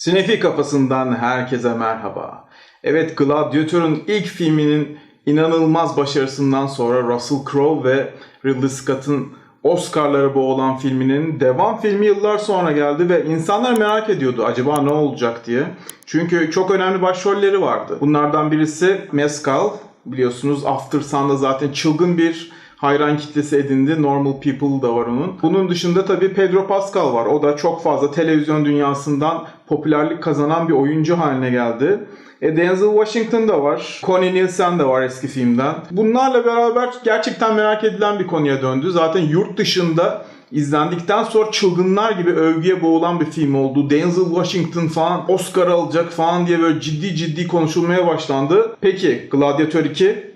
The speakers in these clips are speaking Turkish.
Sinefi kafasından herkese merhaba. Evet Gladiator'un ilk filminin inanılmaz başarısından sonra Russell Crowe ve Ridley Scott'ın Oscar'lara boğulan filminin devam filmi yıllar sonra geldi ve insanlar merak ediyordu acaba ne olacak diye. Çünkü çok önemli başrolleri vardı. Bunlardan birisi Mescal. Biliyorsunuz After Sun'da zaten çılgın bir hayran kitlesi edindi. Normal People da var onun. Bunun dışında tabii Pedro Pascal var. O da çok fazla televizyon dünyasından popülerlik kazanan bir oyuncu haline geldi. E, Denzel Washington da var. Connie Nielsen de var eski filmden. Bunlarla beraber gerçekten merak edilen bir konuya döndü. Zaten yurt dışında izlendikten sonra çılgınlar gibi övgüye boğulan bir film oldu. Denzel Washington falan Oscar alacak falan diye böyle ciddi ciddi konuşulmaya başlandı. Peki Gladiator 2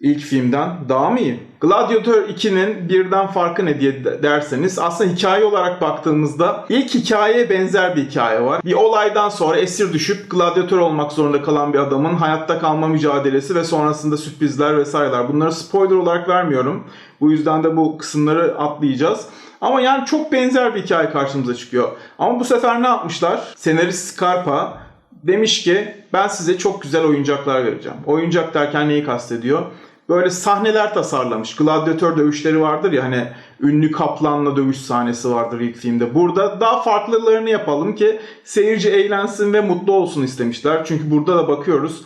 ilk filmden daha mı iyi? Gladiator 2'nin birden farkı ne diye de- derseniz aslında hikaye olarak baktığımızda ilk hikayeye benzer bir hikaye var. Bir olaydan sonra esir düşüp gladyatör olmak zorunda kalan bir adamın hayatta kalma mücadelesi ve sonrasında sürprizler vesaireler. Bunları spoiler olarak vermiyorum. Bu yüzden de bu kısımları atlayacağız. Ama yani çok benzer bir hikaye karşımıza çıkıyor. Ama bu sefer ne yapmışlar? Senarist Scarpa demiş ki ben size çok güzel oyuncaklar vereceğim. Oyuncak derken neyi kastediyor? Böyle sahneler tasarlamış. Gladyatör dövüşleri vardır ya hani ünlü kaplanla dövüş sahnesi vardır ilk filmde. Burada daha farklılarını yapalım ki seyirci eğlensin ve mutlu olsun istemişler. Çünkü burada da bakıyoruz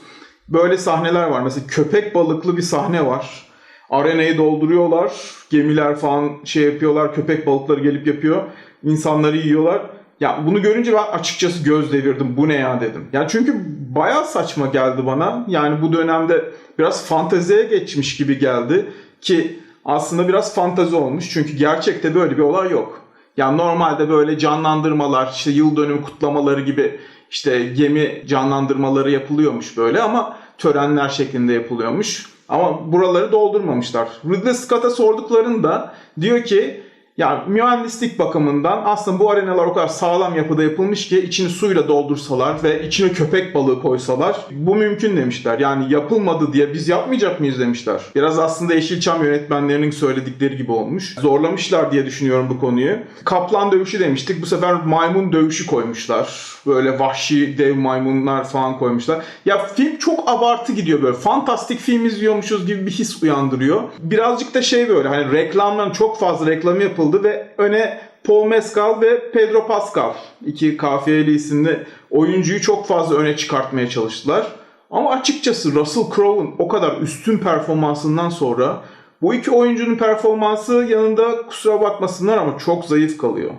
böyle sahneler var. Mesela köpek balıklı bir sahne var. Arenayı dolduruyorlar. Gemiler falan şey yapıyorlar. Köpek balıkları gelip yapıyor. İnsanları yiyorlar. Ya bunu görünce ben açıkçası göz devirdim. Bu ne ya dedim. Ya çünkü bayağı saçma geldi bana. Yani bu dönemde biraz fanteziye geçmiş gibi geldi ki aslında biraz fantazi olmuş. Çünkü gerçekte böyle bir olay yok. Yani normalde böyle canlandırmalar, işte yıl dönümü kutlamaları gibi işte gemi canlandırmaları yapılıyormuş böyle ama törenler şeklinde yapılıyormuş. Ama buraları doldurmamışlar. Ridley Scott'a sorduklarında diyor ki ya mühendislik bakımından aslında bu arenalar o kadar sağlam yapıda yapılmış ki içini suyla doldursalar ve içine köpek balığı koysalar bu mümkün demişler. Yani yapılmadı diye biz yapmayacak mıyız demişler. Biraz aslında Yeşilçam yönetmenlerinin söyledikleri gibi olmuş. Zorlamışlar diye düşünüyorum bu konuyu. Kaplan dövüşü demiştik. Bu sefer maymun dövüşü koymuşlar. Böyle vahşi dev maymunlar falan koymuşlar. Ya film çok abartı gidiyor böyle. Fantastik film izliyormuşuz gibi bir his uyandırıyor. Birazcık da şey böyle hani reklamların çok fazla reklamı yapıldı ve öne Paul Mescal ve Pedro Pascal iki kafiyeli isimli oyuncuyu çok fazla öne çıkartmaya çalıştılar. Ama açıkçası Russell Crowe'un o kadar üstün performansından sonra bu iki oyuncunun performansı yanında kusura bakmasınlar ama çok zayıf kalıyor.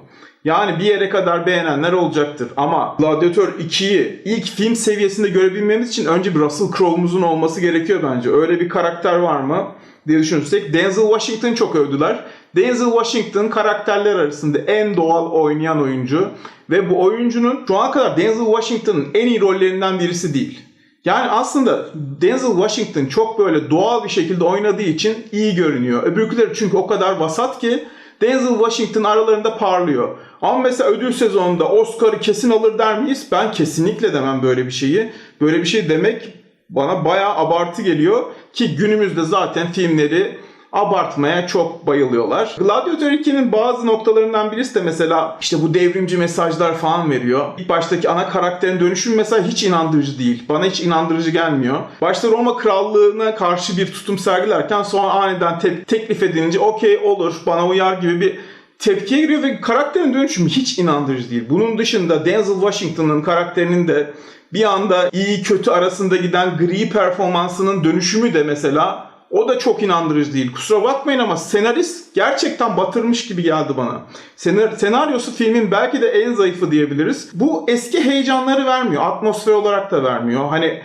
Yani bir yere kadar beğenenler olacaktır ama Gladiator 2'yi ilk film seviyesinde görebilmemiz için önce bir Russell Crowe'umuzun olması gerekiyor bence. Öyle bir karakter var mı diye düşünürsek Denzel Washington çok övdüler. Denzel Washington karakterler arasında en doğal oynayan oyuncu ve bu oyuncunun şu ana kadar Denzel Washington'ın en iyi rollerinden birisi değil. Yani aslında Denzel Washington çok böyle doğal bir şekilde oynadığı için iyi görünüyor. Öbürküleri çünkü o kadar vasat ki Denzel Washington aralarında parlıyor. Ama mesela ödül sezonunda Oscar'ı kesin alır der miyiz? Ben kesinlikle demem böyle bir şeyi. Böyle bir şey demek bana bayağı abartı geliyor ki günümüzde zaten filmleri abartmaya çok bayılıyorlar. Gladiator 2'nin bazı noktalarından birisi de mesela işte bu devrimci mesajlar falan veriyor. İlk baştaki ana karakterin dönüşümü mesela hiç inandırıcı değil. Bana hiç inandırıcı gelmiyor. Başta Roma Krallığı'na karşı bir tutum sergilerken sonra aniden te- teklif edilince okey olur bana uyar gibi bir tepkiye giriyor ve karakterin dönüşümü hiç inandırıcı değil. Bunun dışında Denzel Washington'ın karakterinin de bir anda iyi kötü arasında giden gri performansının dönüşümü de mesela o da çok inandırıcı değil. Kusura bakmayın ama senarist gerçekten batırmış gibi geldi bana. Senar- senaryosu filmin belki de en zayıfı diyebiliriz. Bu eski heyecanları vermiyor. Atmosfer olarak da vermiyor. Hani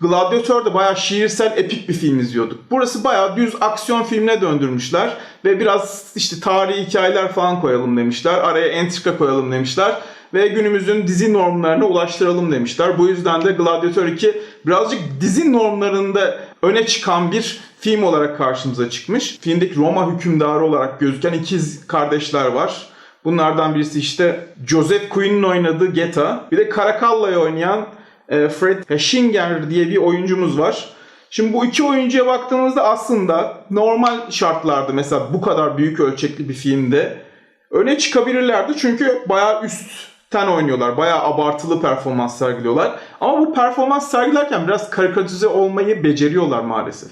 Gladiator'da bayağı şiirsel epik bir film izliyorduk. Burası bayağı düz aksiyon filmine döndürmüşler ve biraz işte tarihi hikayeler falan koyalım demişler. Araya entrika koyalım demişler ve günümüzün dizi normlarına ulaştıralım demişler. Bu yüzden de Gladiator 2 birazcık dizi normlarında öne çıkan bir film olarak karşımıza çıkmış. Filmdeki Roma hükümdarı olarak gözüken ikiz kardeşler var. Bunlardan birisi işte Joseph Quin'in oynadığı Geta. Bir de Caracalla'yı oynayan e, Fred Hechinger diye bir oyuncumuz var. Şimdi bu iki oyuncuya baktığımızda aslında normal şartlarda mesela bu kadar büyük ölçekli bir filmde öne çıkabilirlerdi. Çünkü bayağı üst ten oynuyorlar. Bayağı abartılı performans sergiliyorlar. Ama bu performans sergilerken biraz karikatüze olmayı beceriyorlar maalesef.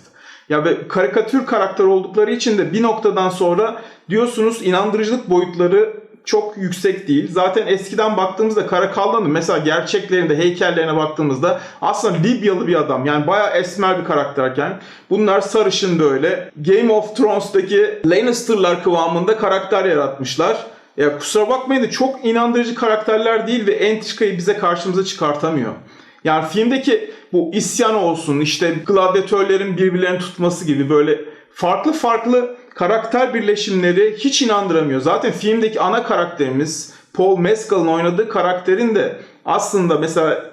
Ya ve karikatür karakter oldukları için de bir noktadan sonra diyorsunuz inandırıcılık boyutları çok yüksek değil. Zaten eskiden baktığımızda Karakallan'ın mesela gerçeklerinde, heykellerine baktığımızda aslında Libyalı bir adam. Yani bayağı esmer bir karakterken bunlar sarışın böyle. Game of Thrones'taki Lannister'lar kıvamında karakter yaratmışlar. Ya kusura bakmayın da çok inandırıcı karakterler değil ve entrikayı bize karşımıza çıkartamıyor. Yani filmdeki bu isyan olsun, işte gladyatörlerin birbirlerini tutması gibi böyle farklı farklı karakter birleşimleri hiç inandıramıyor. Zaten filmdeki ana karakterimiz Paul Mescal'ın oynadığı karakterin de aslında mesela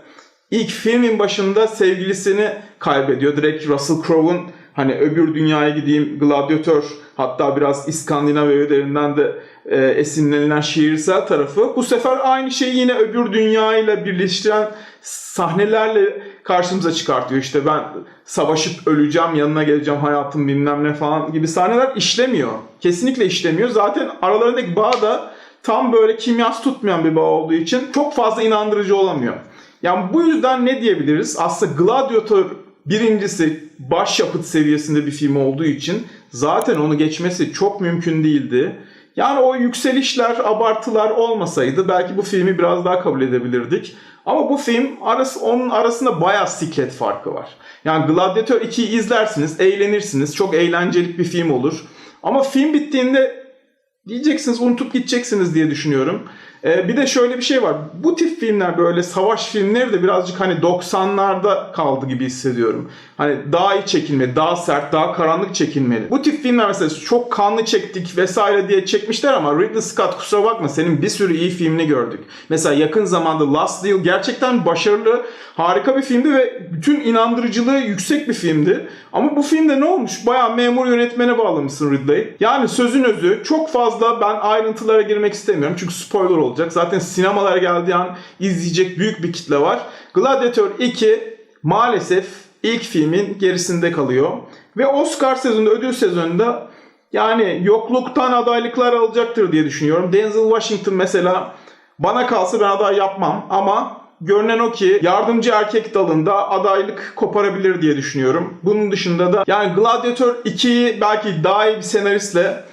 ilk filmin başında sevgilisini kaybediyor. Direkt Russell Crowe'un hani öbür dünyaya gideyim gladyatör hatta biraz İskandinav öğelerinden de e, esinlenilen şiirsel tarafı. Bu sefer aynı şeyi yine öbür dünyayla birleştiren sahnelerle karşımıza çıkartıyor. İşte ben savaşıp öleceğim, yanına geleceğim, hayatım bilmem ne falan gibi sahneler işlemiyor. Kesinlikle işlemiyor. Zaten aralarındaki bağ da tam böyle kimyası tutmayan bir bağ olduğu için çok fazla inandırıcı olamıyor. Yani bu yüzden ne diyebiliriz? Aslında Gladiator birincisi başyapıt seviyesinde bir film olduğu için zaten onu geçmesi çok mümkün değildi. Yani o yükselişler, abartılar olmasaydı belki bu filmi biraz daha kabul edebilirdik. Ama bu film arası, onun arasında bayağı siklet farkı var. Yani Gladiator 2'yi izlersiniz, eğlenirsiniz. Çok eğlenceli bir film olur. Ama film bittiğinde diyeceksiniz unutup gideceksiniz diye düşünüyorum. Ee, bir de şöyle bir şey var. Bu tip filmler böyle savaş filmleri de birazcık hani 90'larda kaldı gibi hissediyorum. Hani daha iyi çekilmeli, daha sert, daha karanlık çekilmeli. Bu tip filmler mesela çok kanlı çektik vesaire diye çekmişler ama Ridley Scott kusura bakma senin bir sürü iyi filmini gördük. Mesela yakın zamanda Last Deal gerçekten başarılı, harika bir filmdi ve bütün inandırıcılığı yüksek bir filmdi. Ama bu filmde ne olmuş? Bayağı memur yönetmene bağlamışsın Ridley. Yani sözün özü çok fazla ben ayrıntılara girmek istemiyorum çünkü spoiler olacak. Zaten sinemalara geldiği an izleyecek büyük bir kitle var. Gladiator 2 maalesef ilk filmin gerisinde kalıyor. Ve Oscar sezonunda, ödül sezonunda yani yokluktan adaylıklar alacaktır diye düşünüyorum. Denzel Washington mesela bana kalsa ben aday yapmam ama görünen o ki yardımcı erkek dalında adaylık koparabilir diye düşünüyorum. Bunun dışında da yani Gladiator 2'yi belki daha iyi bir senaristle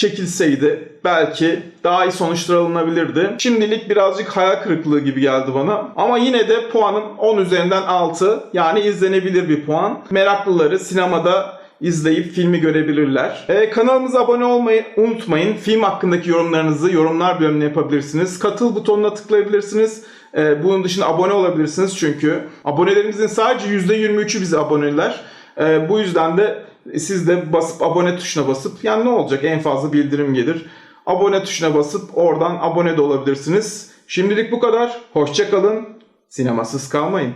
çekilseydi belki daha iyi sonuçlar alınabilirdi. Şimdilik birazcık hayal kırıklığı gibi geldi bana. Ama yine de puanım 10 üzerinden 6. Yani izlenebilir bir puan. Meraklıları sinemada izleyip filmi görebilirler. Ee, kanalımıza abone olmayı unutmayın. Film hakkındaki yorumlarınızı yorumlar bölümüne yapabilirsiniz. Katıl butonuna tıklayabilirsiniz. Ee, bunun dışında abone olabilirsiniz çünkü abonelerimizin sadece %23'ü bize aboneler. Ee, bu yüzden de siz de basıp abone tuşuna basıp yani ne olacak en fazla bildirim gelir. Abone tuşuna basıp oradan abone de olabilirsiniz. Şimdilik bu kadar. Hoşçakalın. Sinemasız kalmayın.